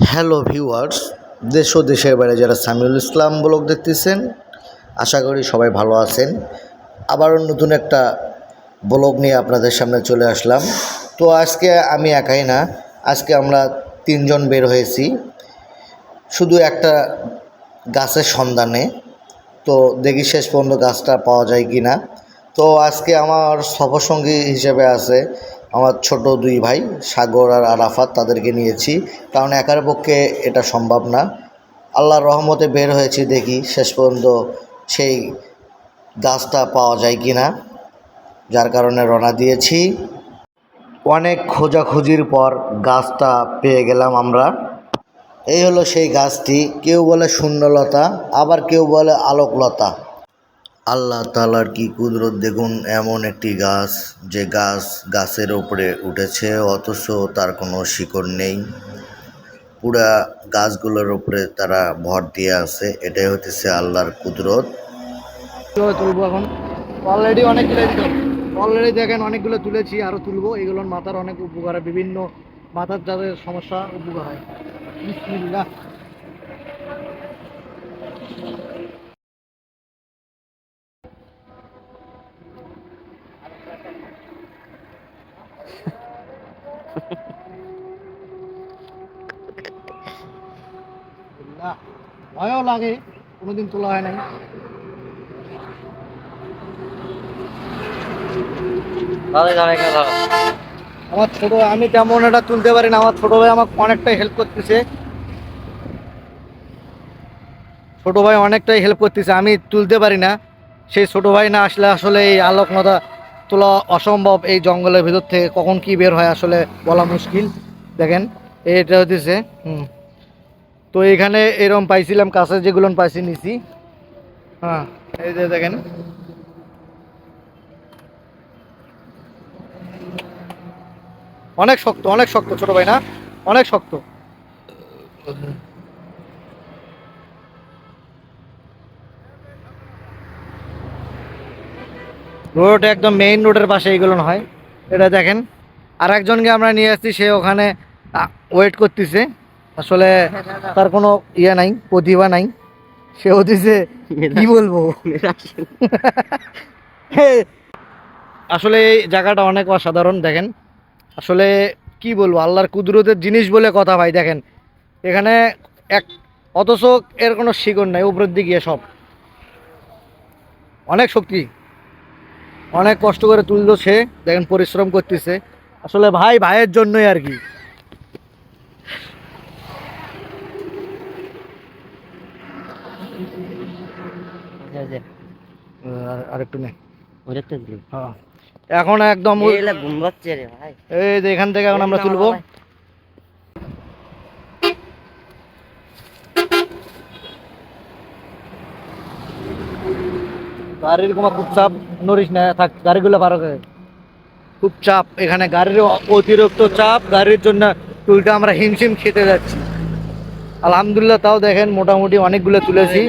Hello viewers, দেশ ও দেশের বাইরে যারা সামিউল ইসলাম ব্লগ দেখতেছেন, আশা করি সবাই ভালো আছেন। আবারও নতুন একটা ব্লগ নিয়ে আপনাদের সামনে চলে আসলাম। তো আজকে আমি একাই না, আজকে আমরা তিনজন বের হয়েছি। শুধু একটা গাছের সন্ধানে, তো দেখি শেষ পর্যন্ত গাছটা পাওয়া যায় কি না তো আজকে আমার সফরসঙ্গী হিসেবে আছে আমার ছোট দুই ভাই, সাগর আর আরাফাত, তাদেরকে নিয়েছি। কারণ একার পক্ষে এটা সম্ভব না। আল্লাহর রহমতে বের হয়েছি দেখি, শেষ পর্যন্ত সেই গাছটা পাওয়া যায় কি না যার কারণে রওনা দিয়েছি। অনেক খোঁজাখুঁজির পর গাছটা পেয়ে গেলাম আমরা। এই হলো সেই গাছটি। কেউ বলে শূন্যলতা, আবার কেউ বলে আলোকলতা। আল্লাহ তালার কি কুদরত? দেখুন, এমন একটি গাছ, যে গাছ গাছের ওপরে উঠেছে, অথচ তার কোনো শিকড় নেই। পুরা গাছগুলোর ওপরে তারা ভর দিয়ে আছে, এটাই হতেছে আল্লাহর কুদরত। তুলবো এখন? অলরেডি অনেকগুলো অলরেডি দেখেন, অনেকগুলো তুলেছি আরও তুলবো। এগুলোর মাথার অনেক উপকার বিভিন্ন মাথার যাদের সমস্যা, উপকার হয়। ভয়ও লাগে কোনোদিন তোলা হয় নাই। আমার ছোট আমি তেমন এটা তুলতে পারি না আমার ছোট ভাই আমাকে অনেকটাই হেল্প করতেছে। ছোট ভাই অনেকটাই হেল্প করতেছে আমি তুলতে পারি না। সেই ছোট ভাই না আসলে আসলে এই আলোকনতা তোলা অসম্ভব এই জঙ্গলের ভিতর থেকে কখন কি বের হয় আসলে বলা মুশকিল। দেখেন এটা হতেছে হুম। তো এখানে এরকম পাইছিলাম, কাছে যেগুলো পাইছি নিছি। হ্যাঁ এই যে দেখেন। অনেক শক্ত অনেক শক্ত, ছোট ভাই না? অনেক শক্ত। রোড একদম মেইন রোডের পাশে এইগুলো হয়। এটা দেখেন। আর একজনকে আমরা নিয়ে আসছি, সে ওখানে ওয়েট করতেছে। আসলে তার কোনো ইয়ে নাই প্রতিভা নাই। সে হতেছে কি বলব? আসলে এই জায়গাটা অনেক অসাধারণ দেখেন। আসলে কি বলব আল্লাহর কুদরতের জিনিস বলে কথা ভাই দেখেন। এখানে এক অথচ এর কোনো শিকড় নাই উপরের দিকে সব। অনেক শক্তি। অনেক কষ্ট করে তুললো সে দেখেন পরিশ্রম করতেছে। আসলে ভাই ভাইয়ের জন্যই আর কি। আর- আর একটু নে। হ্যাঁ। এখন একদম এই যে এখান থেকে এখন আমরা তুলবো। গাড়ির কোনো খুব চাপ নড়িস না থাক গাড়িগুলো পারো করে। খুব চাপ এখানে গাড়ির অতিরিক্ত চাপ গাড়ির জন্য উল্টা আমরা হিমশিম খেতে যাচ্ছি। আলহামদুলিল্লাহ তাও দেখেন মোটামুটি অনেকগুলো তুলেছি।